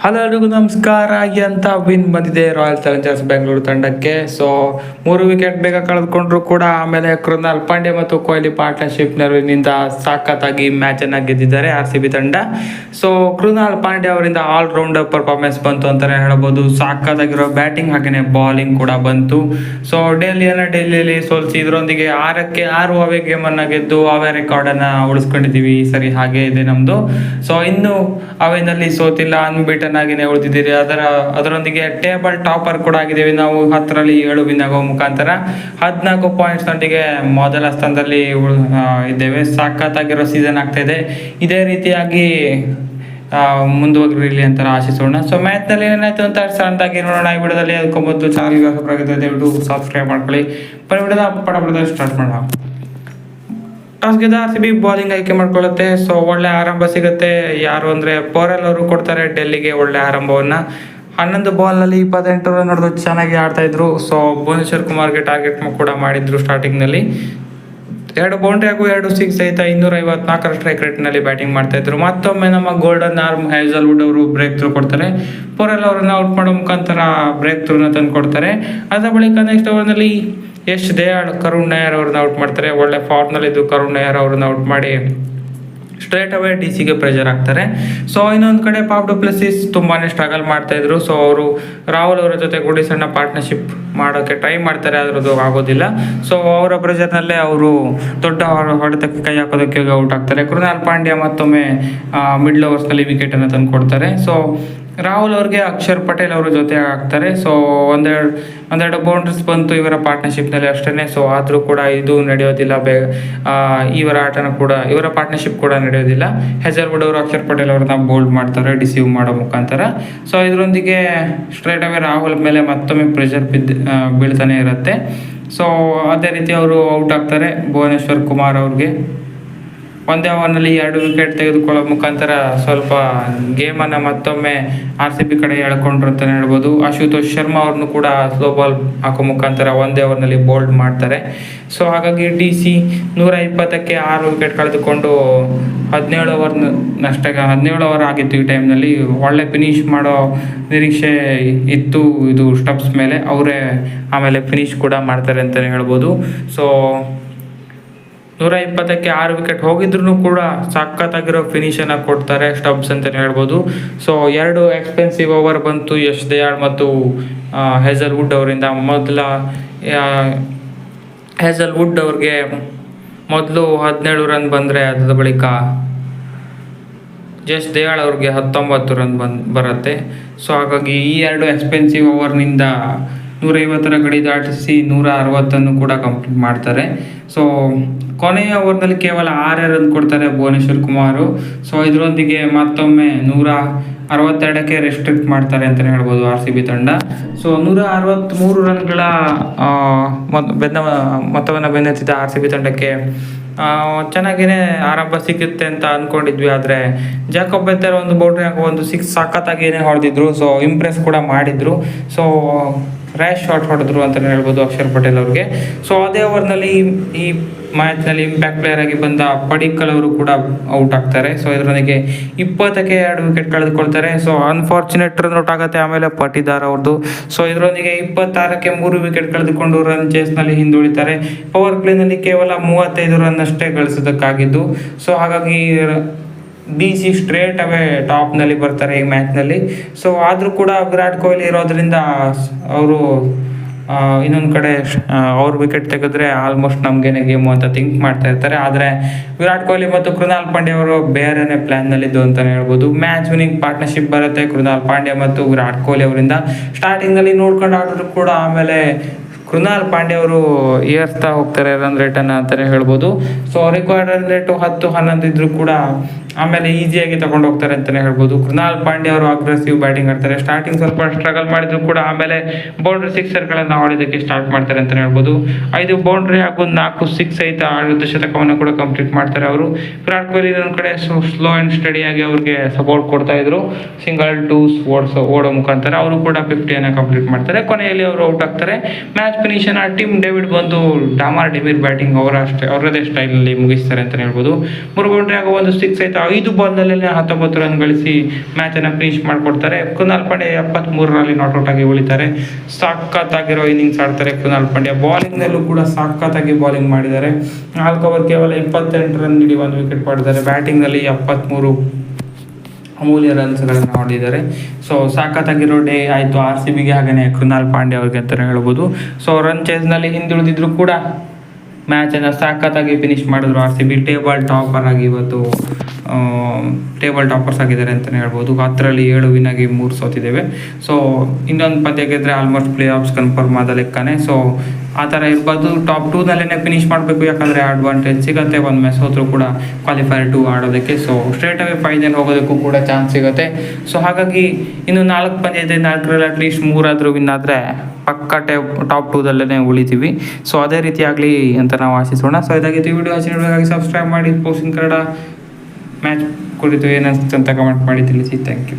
Hello ಎಲ್ರಿಗೂ ನಮಸ್ಕಾರ ಅಂತ ವಿನ್ ಬಂದಿದೆ ರಾಯಲ್ ಚಾಲೆಂಜರ್ಸ್ ಬೆಂಗಳೂರು ತಂಡಕ್ಕೆ. ಸೊ ಮೂರು ವಿಕೆಟ್ ಬೇಗ ಕಳೆದುಕೊಂಡ್ರು ಕೂಡ ಆಮೇಲೆ ಕೃನಾಲ್ ಪಾಂಡೆ ಮತ್ತು ಕೊಹ್ಲಿ ಪಾರ್ಟ್ನರ್ಶಿಪ್ ನೆರವಿನಿಂದ ಸಾಕತ್ತಾಗಿ ಅನ್ನ ಗೆದ್ದಿದ್ದಾರೆ ಆರ್ ಸಿ ಬಿ ತಂಡ. ಸೊ ಕೃನಾಲ್ ಪಾಂಡೆ ಅವರಿಂದ ಆಲ್ ರೌಂಡರ್ ಪರ್ಫಾರ್ಮೆನ್ಸ್ ಬಂತು ಅಂತಾನೆ ಹೇಳ್ಬೋದು. ಸಾಕತ್ತಾಗಿರೋ ಬ್ಯಾಟಿಂಗ್ ಹಾಗೇನೆ ಬಾಲಿಂಗ್ ಕೂಡ ಬಂತು. ಸೊ ಡೆಲ್ಲಿಯನ್ನ ಡೆಲ್ಲಿಯಲ್ಲಿ ಸೋಲಿಸಿ ಇದರೊಂದಿಗೆ ಆರಕ್ಕೆ ಆರು ಅವೇ ಗೇಮ್ ಅನ್ನ ಗೆದ್ದು ಅವೇ ರೆಕಾರ್ಡ್ ಅನ್ನ ಉಳಿಸ್ಕೊಂಡಿದೀವಿ ಈ ಸರಿ, ಹಾಗೆ ಇದೆ ನಮ್ದು. ಸೊ ಇನ್ನು ಅವೇನಲ್ಲಿ ಸೋತಿಲ್ಲ. ಅನ್ಬಿಟನ್ ಆಗಿನೇ ಉಳಿದಿದ್ದೀರಿ. ಅದರ, ಅದರೊಂದಿಗೆ ಟೇಬಲ್ ಟಾಪರ್ ಕೂಡ ಆಗಿದ್ದೀವಿ. ನಾವು ಹತ್ತರಲ್ಲಿ ಏಳು ವಿನ್ ಆಗೋ ಮುಖಾಂತರ ಹದಿನಾಲ್ಕು ಪಾಯಿಂಟ್ಸ್ ನೊಂದಿಗೆ ಮೊದಲ ಸ್ಥಾನದಲ್ಲಿ ಇದ್ದೇವೆ. ಸಾಕತ್ತಾಗಿರೋ ಸೀಸನ್ ಆಗ್ತಾ ಇದೆ. ಇದೇ ರೀತಿಯಾಗಿ ಮುಂದುವರಿಲಿ ಅಂತ ಆಶಿಸೋಣ. ಸೊ ಮ್ಯಾಚ್ನಲ್ಲಿ ಏನಾಯ್ತು ಅಂತ ಸಣ್ಣದಾಗಿ ನೋಡೋಣ. ಈ ವಿಡಿಯೋದಲ್ಲಿ ಅದಕ್ಕೂ ಮೊದಲು ಚಾನಲ್ಗೆ ಸಬ್ಸ್ಕ್ರೈಬ್ ಮಾಡ್ಕೊಳ್ಳಿ. ಬರೀ ವಿಡಿಯೋದ ಸ್ಟಾರ್ಟ್ ಮಾಡೋಣ. ಟಾಸ್ ಗೆದ್ದ ಆರ್ ಸಿ ಬಿ ಬಾಲಿಂಗ್ ಆಯ್ಕೆ ಮಾಡ್ಕೊಳ್ಳುತ್ತೆ. ಸೊ ಒಳ್ಳೆ ಆರಂಭ ಸಿಗುತ್ತೆ. ಯಾರು ಅಂದ್ರೆ ಪೋರೆಲ್ ಅವರು ಕೊಡ್ತಾರೆ ಡೆಲ್ಲಿಗೆ ಒಳ್ಳೆ ಆರಂಭವನ್ನ. ಹನ್ನೊಂದು ಬಾಲ್ನಲ್ಲಿ ಇಪ್ಪತ್ತೆಂಟು ರನ್ ಹೊಡೆದು ಚೆನ್ನಾಗಿ ಆಡ್ತಾ ಇದ್ರು. ಸೊ ಭುವನೇಶ್ವರ್ ಕುಮಾರ್ಗೆ ಟಾರ್ಗೆಟ್ ಕೂಡ ಮಾಡಿದ್ರು ಸ್ಟಾರ್ಟಿಂಗ್ನಲ್ಲಿ ಎರಡು ಬೌಂಡ್ರಿ ಹಾಗೂ ಎರಡು ಸಿಕ್ಸ್ ಸಹಿತ ಇನ್ನೂರ ಐವತ್ನಾಲ್ಕರ ಸ್ಟ್ರೈಕ್ ರೇಟ್ನಲ್ಲಿ ಬ್ಯಾಟಿಂಗ್ ಮಾಡ್ತಾ ಇದ್ರು. ಮತ್ತೊಮ್ಮೆ ನಮ್ಮ ಗೋಲ್ಡನ್ ಆರ್ಮ್ ಹೈಸಲ್ವುಡ್ ಅವರು ಬ್ರೇಕ್ ಥ್ರೂ ಕೊಡ್ತಾರೆ. ಪೋರೆಲ್ ಅವರನ್ನ ಔಟ್ ಮಾಡೋ ಮುಖಾಂತರ ಬ್ರೇಕ್ ಥ್ರೂನ ತಂದು ಕೊಡ್ತಾರೆ. ಅದರ ಬಳಿಕ ನೆಕ್ಸ್ಟ್ ಓವರ್ನಲ್ಲಿ ಯಶ್ ದಯಾಳ್, ಕರುಣ್ ನಾಯರ್ ಅವ್ರನ್ನ ಔಟ್ ಮಾಡ್ತಾರೆ. ಒಳ್ಳೆ ಫಾರ್ಮ್ನಲ್ಲಿದ್ದು ಕರುಣ್ ನಾಯರ್ ಅವ್ರನ್ನ ಔಟ್ ಮಾಡಿ ಸ್ಟ್ರೇಟ್ ಅವೇ ಡಿ ಸಿಗೆ ಪ್ರೆಷರ್ ಆಗ್ತಾರೆ ಸೊ ಇನ್ನೊಂದು ಕಡೆ ಪಾಪ್ ಡುಪ್ಲೆಸಿಸ್ ತುಂಬಾ ಸ್ಟ್ರಗಲ್ ಮಾಡ್ತಾ ಇದ್ರು. ಸೊ ಅವರು ರಾಹುಲ್ ಅವರ ಜೊತೆ ಕೂಡಿ ಸಣ್ಣ ಪಾರ್ಟ್ನರ್ಶಿಪ್ ಮಾಡೋಕ್ಕೆ ಟ್ರೈ ಮಾಡ್ತಾರೆ ಅದ್ರದ್ದು ಆಗೋದಿಲ್ಲ. ಸೊ ಅವರ ಪ್ರೆಷರ್ನಲ್ಲೇ ಅವರು ದೊಡ್ಡ ಹೊಡೆತಕ್ಕೆ ಕೈ ಹಾಕೋದಕ್ಕೆ ಔಟ್ ಆಗ್ತಾರೆ. ಕೃಣಾಲ್ ಪಾಂಡ್ಯ ಮತ್ತೊಮ್ಮೆ ಮಿಡ್ಲ್ ಓವರ್ಸ್ನಲ್ಲಿ ವಿಕೆಟ್ ಅನ್ನು ತಂದು ಕೊಡ್ತಾರೆ ಸೊ ರಾಹುಲ್ ಅವ್ರಿಗೆ ಅಕ್ಷರ್ ಪಟೇಲ್ ಅವರು ಜೊತೆ ಆಗ್ತಾರೆ. ಸೊ ಒಂದೆರಡು ಒಂದೆರಡು ಬೌಂಡ್ರೀಸ್ ಬಂತು ಇವರ ಪಾರ್ಟ್ನರ್ಶಿಪ್ನಲ್ಲಿ ಅಷ್ಟೇ ಸೊ ಆದರೂ ಕೂಡ ಇದು ನಡೆಯೋದಿಲ್ಲ. ಬೇ ಇವರ ಆಟನ ಕೂಡ, ಇವರ ಪಾರ್ಟ್ನರ್ಶಿಪ್ ಕೂಡ ನಡೆಯೋದಿಲ್ಲ. ಹೆಜಲ್ವುಡ್ ಅವರು ಅಕ್ಷರ್ ಪಟೇಲ್ ಅವ್ರನ್ನ ಬೋಲ್ಡ್ ಮಾಡ್ತಾರೆ ಡಿಸೀವ್ ಮಾಡೋ ಮುಖಾಂತರ. ಸೊ ಇದರೊಂದಿಗೆ ಸ್ಟ್ರೈಟ್ ಅವೇ ರಾಹುಲ್ ಮೇಲೆ ಮತ್ತೊಮ್ಮೆ ಪ್ರೆಷರ್ ಬಿದ್ದು ಬೀಳ್ತಾನೆ ಇರುತ್ತೆ. ಸೊ ಅದೇ ರೀತಿ ಅವರು ಔಟ್ ಆಗ್ತಾರೆ. ಭುವನೇಶ್ವರ್ ಕುಮಾರ್ ಅವ್ರಿಗೆ. ಒಂದೇ ಓವರ್ನಲ್ಲಿ ಎರಡು ವಿಕೆಟ್ ತೆಗೆದುಕೊಳ್ಳೋ ಮುಖಾಂತರ ಸ್ವಲ್ಪ ಗೇಮನ್ನು ಮತ್ತೊಮ್ಮೆ ಆರ್ ಸಿ ಬಿ ಕಡೆ ಎಳ್ಕೊಂಡ್ರು ಅಂತಲೇ ಹೇಳ್ಬೋದು. ಆಶುತೋಷ್ ಶರ್ಮಾ ಅವ್ರನ್ನು ಕೂಡ ಸ್ಲೋ ಬಾಲ್ ಹಾಕೋ ಮುಖಾಂತರ ಒಂದೇ ಓವರ್ನಲ್ಲಿ ಬೋಲ್ಡ್ ಮಾಡ್ತಾರೆ. ಸೊ ಹಾಗಾಗಿ ಡಿ ಸಿ ನೂರ ಇಪ್ಪತ್ತಕ್ಕೆ ಆರು ವಿಕೆಟ್ ಕಳೆದುಕೊಂಡು ಹದಿನೇಳು ಓವರ್ ನಷ್ಟ ಹದಿನೇಳು ಓವರ್ ಆಗಿತ್ತು ಈ ಟೈಮ್ನಲ್ಲಿ. ಒಳ್ಳೆ ಫಿನಿಶ್ ಮಾಡೋ ನಿರೀಕ್ಷೆ ಇತ್ತು ಇದು ಸ್ಟಪ್ಸ್ ಮೇಲೆ. ಅವರೇ ಆಮೇಲೆ ಫಿನಿಶ್ ಕೂಡ ಮಾಡ್ತಾರೆ ಅಂತಲೇ ಹೇಳ್ಬೋದು. ಸೊ ನೂರ ಇಪ್ಪತ್ತಕ್ಕೆ ಆರು ವಿಕೆಟ್ ಹೋಗಿದ್ರು ಕೂಡ ಸಖತ್ತಾಗಿರೋ ಫಿನಿಶನ್ನು ಕೊಡ್ತಾರೆ ಸ್ಟಬ್ಸ್ ಅಂತಲೇ ಹೇಳ್ಬೋದು. ಸೊ ಎರಡು ಎಕ್ಸ್ಪೆನ್ಸಿವ್ ಓವರ್ ಬಂತು ಯಶ್ ದಯಾಳ್ ಮತ್ತು ಹೆಜಲ್ ವುಡ್ ಅವರಿಂದ. ಮೊದಲ ಹೆಜಲ್ ವುಡ್ ಅವ್ರಿಗೆ ಮೊದಲು ಹದಿನೇಳು ರನ್ ಬಂದರೆ ಅದರ ಬಳಿಕ ಜಸ್ಟ್ ದಯಾಳ್ ಅವ್ರಿಗೆ ಹತ್ತೊಂಬತ್ತು ರನ್ ಬಂದ್, ಬರುತ್ತೆ. ಸೊ ಹಾಗಾಗಿ ಈ ಎರಡು ಎಕ್ಸ್ಪೆನ್ಸಿವ್ ಓವರ್ನಿಂದ ನೂರೈವತ್ತರ ಗಡಿ ದಾಟಿಸಿ ನೂರ ಅರವತ್ತನ್ನು ಕೂಡ ಕಂಪ್ಲೀಟ್ ಮಾಡ್ತಾರೆ. ಸೊ ಕೊನೆಯ ಓವರ್ನಲ್ಲಿ ಕೇವಲ ಆರೇ ರನ್ ಕೊಡ್ತಾರೆ ಭುವನೇಶ್ವರ್ ಕುಮಾರು. ಸೊ ಇದರೊಂದಿಗೆ ಮತ್ತೊಮ್ಮೆ ನೂರ ಅರವತ್ತೆರಡಕ್ಕೆ ರೆಸ್ಟ್ರಿಕ್ಟ್ ಮಾಡ್ತಾರೆ ಅಂತಲೇ ಹೇಳ್ಬೋದು ಆರ್ ಸಿ ಬಿ ತಂಡ. ಸೊ ನೂರ ಅರವತ್ತ್ಮೂರು ರನ್ಗಳ ಬೆನ್ನ, ಮೊತ್ತವನ್ನು ಬೆನ್ನತ್ತಿದ್ದ ಆರ್ ಸಿ ಬಿ ತಂಡಕ್ಕೆ ಚೆನ್ನಾಗಿನೇ ಆರಂಭ ಸಿಗುತ್ತೆ ಅಂತ ಅಂದ್ಕೊಂಡಿದ್ವಿ ಆದರೆ, ಜಾಕೋಬ್ ಬೆತ್ತರ್ ಒಂದು ಬೌಂಡ್ರಿ ಒಂದು ಸಿಕ್ಸ್ ಸಖತ್ತಾಗೇನೆ ಹೊಡೆದಿದ್ರು. ಸೊ ಇಂಪ್ರೆಸ್ ಕೂಡ ಮಾಡಿದ್ರು. ಸೊ ರ್ಯಾಶ್ ಶಾಟ್ ಹೊಡೆದ್ರು ಅಂತಲೇ ಹೇಳ್ಬೋದು ಅಕ್ಷರ್ ಪಟೇಲ್ ಅವ್ರಿಗೆ. ಸೊ ಅದೇ ಓವರ್ನಲ್ಲಿ ಈ ಮ್ಯಾಚ್ನಲ್ಲಿ ಇಂಪ್ಯಾಕ್ಟ್ ಪ್ಲೇಯರ್ ಆಗಿ ಬಂದ ಪಡಿಕಲ್ ಅವರು ಕೂಡ ಔಟ್ ಆಗ್ತಾರೆ. ಸೊ ಇದರೊಂದಿಗೆ ಇಪ್ಪತ್ತಕ್ಕೆ ಎರಡು ವಿಕೆಟ್ ಕಳೆದುಕೊಳ್ತಾರೆ. ಸೊ ಅನ್ಫಾರ್ಚುನೇಟ್ ರನ್ ಔಟ್ ಆಗುತ್ತೆ ಆಮೇಲೆ ಪಟಿದಾರ್ ಅವ್ರದ್ದು ಸೊ ಇದರೊಂದಿಗೆ ಇಪ್ಪತ್ತಾರಕ್ಕೆ ಮೂರು ವಿಕೆಟ್ ಕಳೆದುಕೊಂಡು ರನ್ ಚೇಸ್ನಲ್ಲಿ ಹಿಂದುಳಿತಾರೆ. ಪವರ್ ಪ್ಲೇನಲ್ಲಿ ಕೇವಲ ಮೂವತ್ತೈದು ರನ್ ಅಷ್ಟೇ ಗಳಿಸೋದಕ್ಕಾಗಿದ್ದು. ಸೊ ಹಾಗಾಗಿ ಡಿ ಸಿ ಸ್ಟ್ರೇಟ್ ಅವೇ ಟಾಪ್ನಲ್ಲಿ ಬರ್ತಾರೆ ಈ ಮ್ಯಾಚ್ನಲ್ಲಿ ಸೊ ಆದರೂ ಕೂಡ ವಿರಾಟ್ ಕೊಹ್ಲಿ ಇರೋದ್ರಿಂದ ಅವರು ಇನ್ನೊಂದು ಕಡೆ ಅವ್ರ ವಿಕೆಟ್ ತೆಗೆದ್ರೆ ಆಲ್ಮೋಸ್ಟ್ ನಮಗೇನೆ ಗೇಮು ಅಂತ ಥಿಂಕ್ ಮಾಡ್ತಾ ಇರ್ತಾರೆ. ಆದರೆ ವಿರಾಟ್ ಕೊಹ್ಲಿ ಮತ್ತು ಕೃಣಾಲ್ ಪಾಂಡ್ಯ ಅವರು ಬೇರೆನೇ ಪ್ಲ್ಯಾನ್ನಲ್ಲಿದ್ದು ಅಂತಲೇ ಹೇಳ್ಬೋದು. ಮ್ಯಾಚ್ ವಿನಿಂಗ್ ಪಾರ್ಟ್ನರ್ಶಿಪ್ ಬರುತ್ತೆ ಕೃಣಾಲ್ ಪಾಂಡ್ಯ ಮತ್ತು ವಿರಾಟ್ ಕೊಹ್ಲಿ ಅವರಿಂದ. ಸ್ಟಾರ್ಟಿಂಗ್ನಲ್ಲಿ ನೋಡ್ಕೊಂಡು ಆಡಿದ್ರು ಕೂಡ ಆಮೇಲೆ ಕೃಣಾಲ್ ಪಾಂಡೆ ಅವರು ಏರ್ತಾ ಹೋಗ್ತಾರೆ ರನ್ ರೇಟನ್ನು ಅಂತಲೇ ಹೇಳ್ಬೋದು. ಸೊ ರಿಕ್ವೈರ್ಡ್ ರನ್ ರೇಟು ಹತ್ತು, ಹನ್ನೊಂದು ಇದ್ರೂ ಕೂಡ ಆಮೇಲೆ ಈಸಿಯಾಗಿ ತಗೊಂಡು ಹೋಗ್ತಾರೆ ಅಂತಲೇ ಹೇಳ್ಬೋದು. ಕೃನಾಲ್ ಪಾಂಡೆ ಅವರು ಅಗ್ರೆಸಿವ್ ಬ್ಯಾಟಿಂಗ್ ಆಡ್ತಾರೆ. ಸ್ಟಾರ್ಟಿಂಗ್ ಸ್ವಲ್ಪ ಸ್ಟ್ರಗಲ್ ಮಾಡಿದ್ರು ಕೂಡ ಆಮೇಲೆ ಬೌಂಡ್ರಿ ಸಿಕ್ಸರ್ಗಳನ್ನು ಆಡೋದಕ್ಕೆ ಸ್ಟಾರ್ಟ್ ಮಾಡ್ತಾರೆ ಅಂತಲೇ ಹೇಳ್ಬೋದು. ಐದು ಬೌಂಡ್ರಿ ಹಾಗೂ ನಾಲ್ಕು ಸಿಕ್ಸ್ ಐತ ಆಡಿದ ಶತಕವನ್ನು ಕೂಡ ಕಂಪ್ಲೀಟ್ ಮಾಡ್ತಾರೆ ಅವರು. ವಿರಾಟ್ ಕೊಹ್ಲಿ ನನ್ನ ಕಡೆ ಸ್ಲೋ ಆ್ಯಂಡ್ ಸ್ಟಡಿಯಾಗಿ ಅವ್ರಿಗೆ ಸಪೋರ್ಟ್ ಕೊಡ್ತಾ ಇದ್ರು. ಸಿಂಗಲ್ ಟೂಸ್ ಓಡಿಸೋ ಓಡೋ ಮುಖಾಂತರ ಅವರು ಕೂಡ ಫಿಫ್ಟಿಯನ್ನು ಕಂಪ್ಲೀಟ್ ಮಾಡ್ತಾರೆ. ಕೊನೆಯಲ್ಲಿ ಅವರು ಔಟ್ ಆಗ್ತಾರೆ. ಮ್ಯಾಚ್ ಫಿನಿಷನ್ ಟೀಮ್ ಡೇವಿಡ್ ಬಂದು ಡಾಮಾರ್ ಡಿಮಿರ್ ಬ್ಯಾಟಿಂಗ್ ಅವರ ಅಷ್ಟೇ ಅವರದೇ ಸ್ಟೈಲಲ್ಲಿ ಮುಗಿಸ್ತಾರೆ ಅಂತಲೇ ಹೇಳ್ಬೋದು. ಮುರುಗೊಂಡ್ರೆ ಆಗ ಒಂದು ಸಿಕ್ಸ್ ಆಯ್ತು? ಐದು ಬಾಲ್ನಲ್ಲೇ ಹತ್ತೊಂಬತ್ತು ರನ್ ಗಳಿಸಿ ಮ್ಯಾಚನ್ನು ಫಿನಿಶ್ ಮಾಡಿಕೊಡ್ತಾರೆ. ಕುನಾಲ್ ಪಾಂಡೆ ಎಪ್ಪತ್ತ್ಮೂರರಲ್ಲಿ ನಾಟ್ಔಟ್ ಆಗಿ ಉಳಿತಾರೆ. ಸಾಕತ್ತಾಗಿರೋ ಇನ್ನಿಂಗ್ಸ್ ಆಡ್ತಾರೆ ಕುನಾಲ್ ಪಾಂಡ್ಯ ಬಾಲಿಂಗ್ನಲ್ಲೂ ಕೂಡ ಸಾಕತ್ತಾಗಿ ಬಾಲಿಂಗ್ ಮಾಡಿದ್ದಾರೆ. ನಾಲ್ಕು ಓವರ್ ಕೇವಲ ಇಪ್ಪತ್ತೆಂಟು ರನ್ ನೀಡಿ ಒಂದು ವಿಕೆಟ್ ಪಡೆದಿದ್ದಾರೆ ಬ್ಯಾಟಿಂಗ್ನಲ್ಲಿ ಎಪ್ಪತ್ತ್ಮೂರು ಅಮೂಲ್ಯ ರನ್ಸ್ಗಳನ್ನು ಹೊಡೆದಿದ್ದಾರೆ ಸೊ ಸಾಕತ್ತಾಗಿರೋ ಡೇ ಆಯಿತು. ಆರ್ ಸಿ ಬಿಗೆ ಹಾಗೆಯೇ ಕೃನಾಲ್ ಪಾಂಡೆ ಅವ್ರಿಗೆ ಅಂತಲೇ ಹೇಳ್ಬೋದು. ಸೊ ರನ್ ಚೇಸ್ನಲ್ಲಿ ಹಿಂದುಳಿದಿದ್ರು ಕೂಡ ಮ್ಯಾಚನ್ನು ಸಾಕತ್ತಾಗಿ ಫಿನಿಶ್ ಮಾಡಿದ್ರು R C B table topper ಆಗಿ ಇವತ್ತು. ಟೇಬಲ್ ಟಾಪರ್ಸ್ ಆಗಿದ್ದಾರೆ ಅಂತಲೇ ಹೇಳ್ಬೋದು. ಹತ್ತರಲ್ಲಿ ಏಳು ವಿನ್ ಆಗಿ ಮೂರು ಸೋತಿದ್ದೇವೆ. ಸೊ ಇನ್ನೊಂದು ಪಂದ್ಯ ಗೆದ್ರೆ ಆಲ್ಮೋಸ್ಟ್ ಪ್ಲೇ ಆಫ್ಸ್ ಕನ್ಫರ್ಮ್ ಆದ ಲೆಕ್ಕನೇ. ಸೊ ಆ ಥರ ಇರ್ಬೋದು. ಟಾಪ್ ಟೂನಲ್ಲೇ ಫಿನಿಶ್ ಮಾಡಬೇಕು. ಯಾಕಂದರೆ ಅಡ್ವಾಂಟೇಜ್ ಸಿಗುತ್ತೆ. ಒಂದು ಮ್ಯಾಚ್ ಹೋದರೂ ಕೂಡ ಕ್ವಾಲಿಫೈರ್ ಟು ಆಡೋದಕ್ಕೆ. ಸೊ ಸ್ಟ್ರೇಟ್ ಅವೇ ಫೈನಲ್ ಹೋಗೋದಕ್ಕೂ ಕೂಡ ಚಾನ್ಸ್ ಸಿಗುತ್ತೆ. ಸೊ ಹಾಗಾಗಿ ಇನ್ನು ನಾಲ್ಕು ಪಂದ್ಯ ಇದೆ. ನಾಲ್ಕರಲ್ಲಿ ಅಟ್ಲೀಸ್ಟ್ ಮೂರಾದರೂ ವಿನ್ ಆದರೆ ಪಕ್ಕ ಟೇ ಟಾಪ್ ಟೂದಲ್ಲೇ ಉಳಿತೀವಿ. ಸೊ ಅದೇ ರೀತಿ ಆಗಲಿ ಅಂತ ನಾವು ಆಶಿಸೋಣ. ಸೊ ಇದಾಗಿತ್ತು ವಿಡಿಯೋ ನೋಡಬೇಕಾಗಿ ಸಬ್ಸ್ಕ್ರೈಬ್ ಮಾಡಿ. ಪೋಸ್ಟಿಂಗ್ ಕನ್ನಡ ಮ್ಯಾಚ್ ಕುರಿತು ಏನಿಸ್ತು ಅಂತ ಕಮೆಂಟ್ ಮಾಡಿ ತಿಳಿಸಿ. Thank you